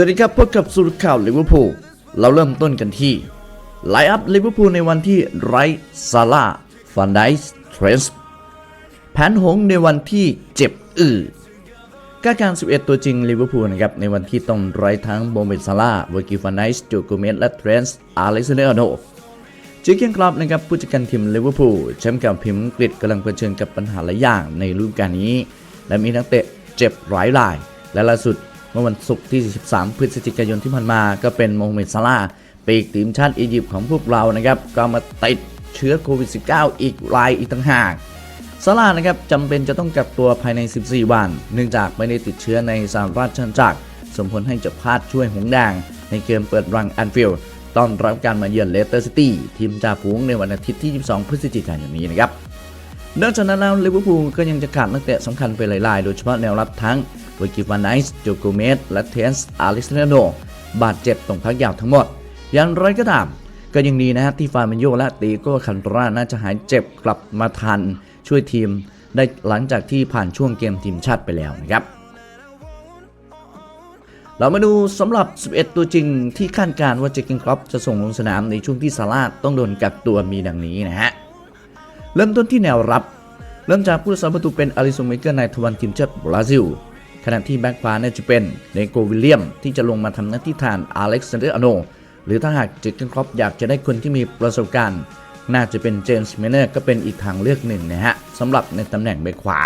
วัสดีครับพบกับสุรข่าวลิเวอร์พูลเราเริ่มต้นกันที่ไลอัพลิเวอร์พูลในวันที่ไรซาร่าฟันไดส์เทรนส์แผนหงในวันที่เจ็บอืดก้าการ 11 ตัวจริงลิเวอร์พูลนะครับในวันที่ต้องไร้ทั้งโมเมนซาร่าเวอร์กิฟันไดส์จูโกเมสและเทรนส์อาเล็กซานเดอร์โนจิเกนคลับนะครับผู้จัดการทีมลิเวอร์พูลแชมป์กับพิมพ์อังกฤษกำลังเผชิญกับปัญหาหลายอย่างในฤดูกาลนี้ และมีนักเตะเจ็บหลายราย และล่าสุด เมื่อวันศุกร์ที่ 13 พฤศจิกายนที่ผ่านมาก็เป็นโมฮัมเหม็ดซาลาปีกทีมชาติอียิปต์ของพวกเรานะครับก็มาติดเชื้อโควิด -19 อีกรายอีกต่างหากซาลานะครับจำเป็นจะต้องกักตัวภายใน 14 วัน เนื่องจากไม่ได้ติดเชื้อในสหราชอาณาจักรสมผลให้จะพลาดช่วยหงแดงในเกมเปิดรังแอนฟิลด์ต้อนรับการมาเยือนเลสเตอร์ซิตี้ทีมจ่าฝูงในวันอาทิตย์ที่ 22 พฤศจิกายนนี้นะครับนอกจากนั้นแล้วลิเวอร์พูลก็ยังจะขาดนักเตะสำคัญไปหลายๆโดยเฉพาะแนวรับทั้ง เวกิฟานไนส์จโกเมสและเทนส์อาริสเนโดบาดเจ็บตรงพักยาวทั้งหมด อย่างไรก็ตาม ก็ยังดีนะฮะที่ฟาร์มินโยและตีโก้คันตราน่าจะหายเจ็บกลับมาทัน ช่วยทีมได้หลังจากที่ผ่านช่วงเกมทีมชาติไปแล้วนะครับเรามาดูสำหรับ 11 ตัวจริงที่คาดการณ์ว่าเจคกินครอปจะส่งลงสนามในช่วงที่ซาร่าต้องโดนกักตัวมีดังนี้นะฮะ เริ่มต้นที่แนวรับ เริ่มจากผู้รักษาประตูเป็นอาริสงเมเกอร์ในทวันทีมชาติบราซิล ขณะที่แบ็กขวาเนี่ยจะเป็นเนโกวิลเลียม ที่จะลงมาทำหน้าที่แทนอเล็กซานเดอร์อโน หรือถ้าหากเจคกินครอปอยากจะได้คนที่มีประสบการณ์ น่าจะเป็นเจมส์เมเนอร์ก็เป็นอีกทางเลือกหนึ่งนะฮะสำหรับในตำแหน่งแบ็กขวา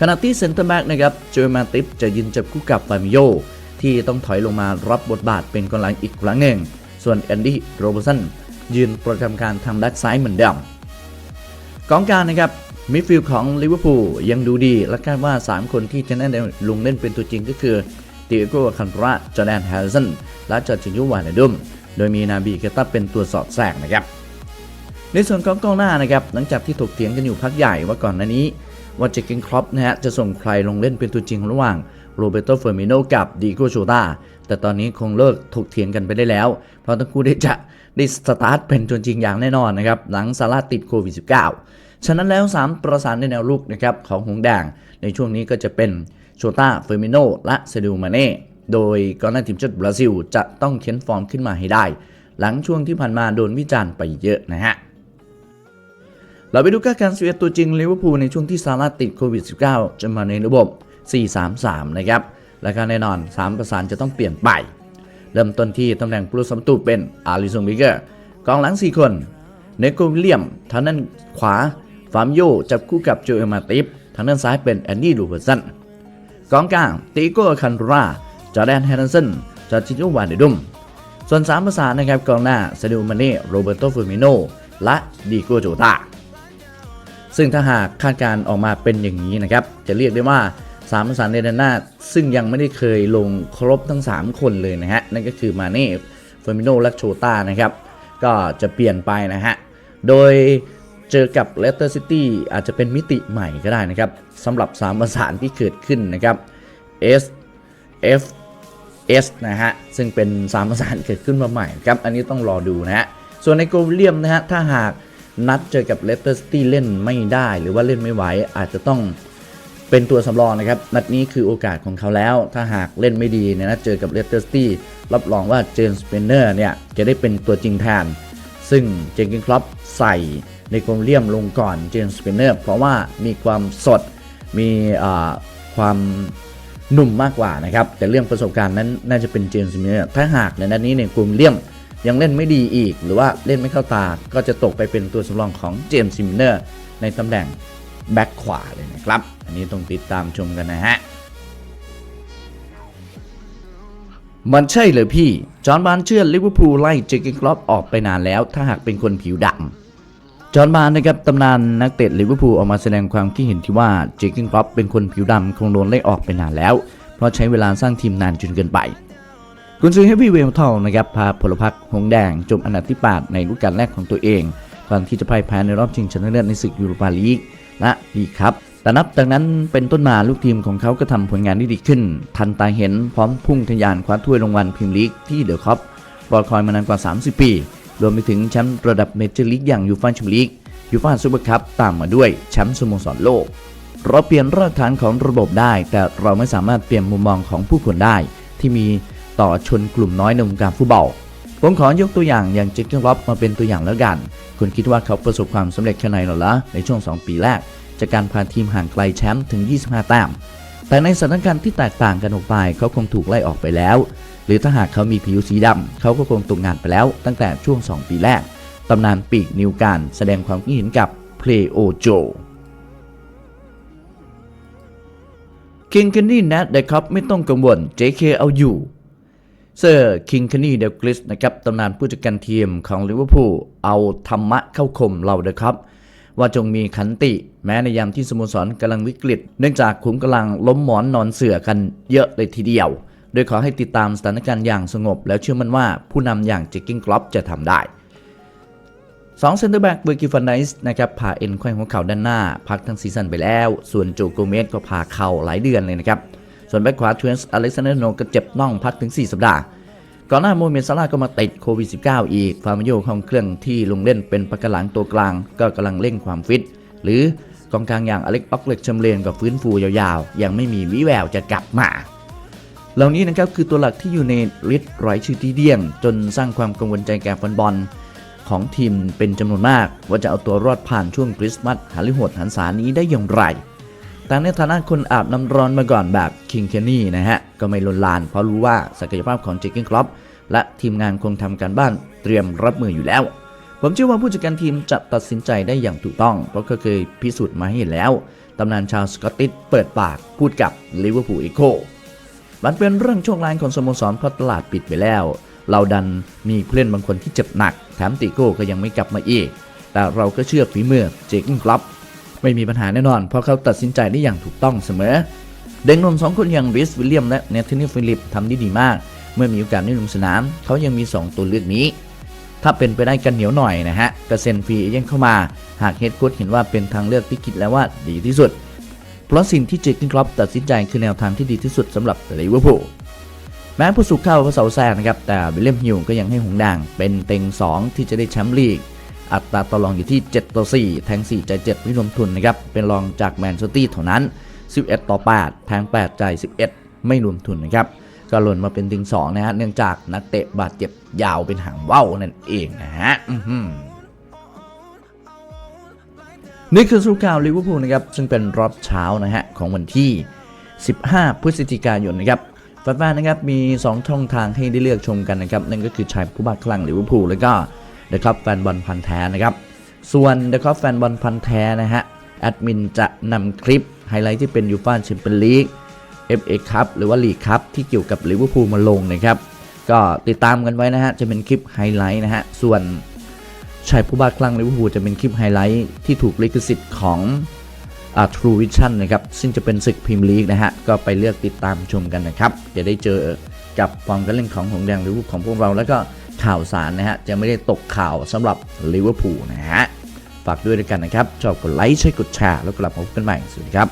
ขณะที่เซนเตอร์แบ็กนะครับโจอมาติฟจะยืนจับคู่กับฟามิโยที่ต้องถอยลงมารับบทบาทเป็นกองหลังอีกครั้งหนึ่ง ส่วนแอนดี้โรเบอร์สันยืนประจำการทางด้านซ้ายเหมือนเดิมกองกลารนะครับ มิดฟิลด์ของลิเวอร์พูลยังดูดี และคาดว่า 3 คนที่จะได้ลงเล่นเป็นตัวจริงก็คือเตียโกคันตราจอแดนแฮร์ริสันและจอร์จินยูวานดุม โดยมีนาบีเกต้าเป็นตัวสอดแทรกนะครับในส่วนของกองหน้านะครับหลังจากที่ถกเถียงกันอยู่พักใหญ่ว่าก่อนหน้านี้ ว่าเจคกินครอปนะฮะจะส่งใครลงเล่นเป็นตัวจริงระหว่าง โรเบโตเฟอร์มิโนกับดีโกโชตาแต่ตอนนี้คงเลิกถกเถียงกันไปได้แล้ว เพราะทั้งคู่ได้จะได้สตาร์ทเป็นตัวจริงอย่างแน่นอนนะครับ หลังซาร่าติดโควิด -19 ฉะนั้นแล้ว 3 ประสานในแนวลุกนะครับของหงแดงในช่วงนี้ก็จะเป็นโชตาเฟอร์มิโนและเซดิลมาเน่โดยกองหน้าทีมชาติบราซิล จะต้องเค้นฟอร์มขึ้นมาให้ได้ หลังช่วงที่ผ่านมาโดนวิจารณ์ไปเยอะนะฮะเราไปดูการการ11ตัวจริงลิเวอร์พูลในช่วงที่ซาร่าติดโควิด -19 จะมาในระบบ 4-3-3 นะครับ และก็แน่นอน 3 ประสานจะต้องเปลี่ยนไป เริ่มต้นที่ตำแหน่งผู้รักษาประตูเป็นอาริซงบิเกอร์กองหลัง 4 คนเนโกวิลเลียมทางด้านขวาฟามโยจับคู่กับโจเอลมาติฟทางด้านซ้ายเป็นแอนดี้ลูเวอร์สันกองกลางติโก้คันราจอแดนแฮร์ริสันจอร์จิโนวานเดดุมส่วน 3 ประสานนะครับกองหน้าซาดิโอมาเน่โรเบร์โตฟอร์มิโนและดิโกโจตาซึ่งถ้าหากคาดการณ์ออกมาเป็นอย่างนี้นะครับ จะเรียกได้ว่า 3ประสานในด้านหน้าซึ่งยังไม่ได้เคยลงครบทั้ง 3 คนเลยนะฮะ นั่นก็คือมาเน่เฟอร์มิโนและโชตานะครับ ก็จะเปลี่ยนไปนะฮะ โดยเจอกับเลสเตอร์ซิตี้อาจจะเป็นมิติใหม่ก็ได้นะครับสำหรับ3ประสานที่เกิดขึ้นนะครับ S F S นะฮะ ซึ่งเป็น3ประสานเกิดขึ้นมาใหม่ครับ อันนี้ต้องรอดูนะฮะ ส่วนในโกลเลียมนะฮะ ถ้าหากนัดเจอกับเลสเตอร์ซิตี้เล่นไม่ได้หรือว่าเล่นไม่ไหวอาจจะต้อง เป็นตัวสำรองนะครับ นัดนี้คือโอกาสของเขาแล้ว ถ้าหากเล่นไม่ดีในนัดเจอกับเลสเตอร์ซิตี้รับรองว่าเจมส์เปนเนอร์เนี่ยจะได้เป็นตัวจริงแทน ซึ่งเจนกินครอปใส่ในโกวิลเลียมลงก่อนเจมส์เปนเนอร์เพราะว่ามีความสดมีความหนุ่มมากกว่านะครับ แต่เรื่องประสบการณ์นั้นน่าจะเป็นเจมส์มิลเลอร์ถ้าหากในนัดนี้เนี่ยกลุ่มเลี่ยมยังเล่นไม่ดีอีก หรือว่าเล่นไม่เข้าตาก็จะตกไปเป็นตัวสำรองของเจมส์มิลเลอร์ในตำแหน่ง แบ็คขวาเลยนะครับ อันนี้ต้องติดตามชมกันนะฮะ มันใช่เลยพี่ จอห์นบานเชื่อลิเวอร์พูลไล่เจคกินครอปออกไปนานแล้ว ถ้าหากเป็นคนผิวดำจอห์นบานนะครับตำนานนักเตะลิเวอร์พูลออกมาแสดงความคิดเห็นที่ว่าเจคกินครอปเป็นคนผิวดำคงโดนไล่ออกไปนานแล้ว เพราะใช้เวลาสร้างทีมนานจนเกินไปกุนซือเฮฟวี่เวลทอลนะครับพาพลพรรคหงแดงจบอันดับที่ 8 ในฤดูกาลแรกของตัวเอง ก่อนที่จะพ่ายแพ้ในรอบชิงชนะเลิศในศึกยูโรปาลีก และลีครับแต่นับจากนั้นเป็นต้นมาลูกทีมของเขาก็ทำผลงานที่ดีขึ้น ทันตาเห็นพร้อมพุ่งทะยานคว้าถ้วยรางวัลพรีเมียร์ลีกที่เดอะคัพรอคอยมานานกว่า 30 ปี รวมไปถึงแชมป์ระดับเมเจอร์ลีกอย่างยูฟ่าแชมเปี้ยนลีกยูฟ่าซูเปอร์คัพตามมาด้วยแชมป์สโมสรโลก เราเปลี่ยนรากฐานของระบบได้ แต่เราไม่สามารถเปลี่ยนมุมมองของผู้คนได้ ที่มีต่อชนกลุ่มน้อยในวงการฟุตบอล ผมขอยกตัวอย่างอย่างจคเกอร์ล็อบมาเป็นตัวอย่างแล้วกัน คุณคิดว่าเขาประสบความสำเร็จแค่ไหนหรอละในช่วง 2 ปีแรก จากการพาทีมห่างไกลแชมป์ถึง 25 แต้ม แต่ในสถานการณ์ที่แตกต่างกันออกไป เขาคงถูกไล่ออกไปแล้ว หรือถ้าหากเขามีผิวสีดำเขาก็คงตกงานไปแล้ว ตั้งแต่ช่วง 2 ปีแรก ตำนานปีกนิวการแสดงความคิดเห็นกับเพลโอโจคิงเคนนี่แนะเดครับไม่ต้องกังวล JK เอาอยู่ เซอร์คิงคนนี่เดลกลิสนะครับตำนานผู้จัดการทีมของลิเวอร์พูลเอาธรรมะเข้าคมเราเดครับ ว่าจงมีขันติแม้ในยามที่สโมสรกำลังวิกฤต เนื่องจากขุมกำลังล้มหมอนนอนเสือกันเยอะเลยทีเดียว โดยขอให้ติดตามสถานการณ์อย่างสงบ แล้วเชื่อมั่นว่าผู้นำอย่างเจคกิ้งกลอปจะทำได้สองเซนเตอร์แบ็กเบอร์กิฟันไนส์นะครับผ่าเอ็นไขว้หัวเข่าด้านหน้า พักทั้งซีซั่นไปแล้ว ส่วนโจโกเมสก็ผ่าเข่าหลายเดือนเลยนะครับ ส่วนแบ็กขวาทเวนส์อเล็กซานเดอร์โนก็เจ็บน่องพักถึง 4 สัปดาห์ ก่อนหน้าโมเมนซาร่าก็มาติดโควิด -19 อีก ฟาร์มิโยของเครื่องที่ลงเล่นเป็นปากกาหลังตัวกลาง ก็กำลังเร่งความฟิต หรือกองกลางอย่างอเล็กออกเล็กชัมเลนก็ฟื้นฟูยาวๆ ยังไม่มีวิแววจะกลับมา เหล่านี้นะครับคือตัวหลักที่อยู่ในลิสต์รายชื่อที่เดี่ยง จนสร้างความกังวลใจแก่แฟนบอลของทีมเป็นจำนวนมาก ว่าจะเอาตัวรอดผ่านช่วงคริสต์มาสหาลิโหดหันษานี้ได้อย่างไร แต่ในฐานะคนอาบน้ำร้อนมาก่อนแบบคิงเคนนี่นะฮะ ก็ไม่ลนลานเพราะรู้ว่าศักยภาพของเจคเกนครอปและทีมงานคงทำการบ้านเตรียมรับมืออยู่แล้ว ผมเชื่อว่าผู้จัดการทีมจะตัดสินใจได้อย่างถูกต้อง เพราะเขาเคยพิสูจน์มาให้เห็นแล้วตำนานชาวสกอตติชเปิดปากพูดกับลิเวอร์พูลอีโคมันเป็นเรื่องโชคร้ายของสโมสรเพราะตลาดปิดไปแล้ว เราดันมีผู้เล่นบางคนที่เจ็บหนัก แถมติโก้ก็ยังไม่กลับมาอีก แต่เราก็เชื่อฝีมือเจคิงกลับ ไม่มีปัญหาแน่นอน เพราะเขาตัดสินใจได้อย่างถูกต้องเสมอ เด็กหนุ่มสองคนอย่างริสวิลเลียมและเนธานีฟิลิปทำได้ดีมาก เมื่อมีโอกาสได้ลงสนาม เขายังมี 2 ตัวเลือกนี้ ถ้าเป็นไปได้กันเหนียวหน่อยนะฮะกระเซ็นฟรีเอเย่นเข้ามา หากเฮดโค้ชเห็นว่าเป็นทางเลือกที่คิดแล้วว่าดีที่สุด เพราะสิ่งที่เจคกินครอปตัดสินใจคือแนวทางที่ดีที่สุดสำหรับลิเวอร์พูลแม้ผู้สูกเข้าพระเสาแซงนะครับแต่วิลเลียมฮิวก็ยังให้หงด่างเป็นเต็ง2 ที่จะได้แชมป์ลีก อัตราต่อรองอยู่ที่ 7 ต่อ 4 แทง 4 จ่าย 7 ไม่รวมทุนนะครับ เป็นรองจากแมนเชสเตอร์เท่านั้น 11 ต่อ 8 แทง 8 จ่าย 11 ไม่รวมทุนนะครับ ก็หล่นมาเป็นเต็ง2นะฮะ เนื่องจากนักเตะบาดเจ็บยาวเป็นหางว่าวนั่นเองนะฮะนี่คือสุข่าวลิเวอร์พูลนะครับ ซึ่งเป็นรอบเช้านะฮะของวันที่ 15 พฤศจิกายนนะครับแฟนๆนะครับมี 2 ช่องทางให้ได้เลือกชมกันนะครับ นั่นก็คือชายผู้บ้าคลั่งลิเวอร์พูลแล้วก็ นะครับแฟนบอลพันแท้นะครับส่วนนะครับแฟนบอลพันแท้นะฮะแอดมินจะนำคลิปไฮไลท์ที่เป็นยูฟ่าแชมเปี้ยนลีก FA คัพหรือว่าลีกคัพที่เกี่ยวกับลิเวอร์พูลมาลงนะครับ ก็ติดตามกันไว้นะฮะ จะเป็นคลิปไฮไลท์นะฮะ ส่วนชายผู้บ้าคลั่งลิเวอร์พูลจะเป็นคลิปไฮไลท์ที่ถูกลิขสิทธิ์ของอ่า True Vision นะครับ ซึ่งจะเป็นศึกพรีเมียร์ลีกนะฮะ ก็ไปเลือกติดตามชมกันนะครับ จะได้เจอกับความการเล่นของหงส์แดงลิเวอร์พูลของพวกเราแล้วก็ ข่าวสารนะฮะ จะไม่ได้ตกข่าวสำหรับลิเวอร์พูลนะฮะ ฝากด้วยด้วยกันนะครับชอบกดไลค์ใช่กดแชร์แล้วกลับมาพบกันใหม่สวัสดีครับ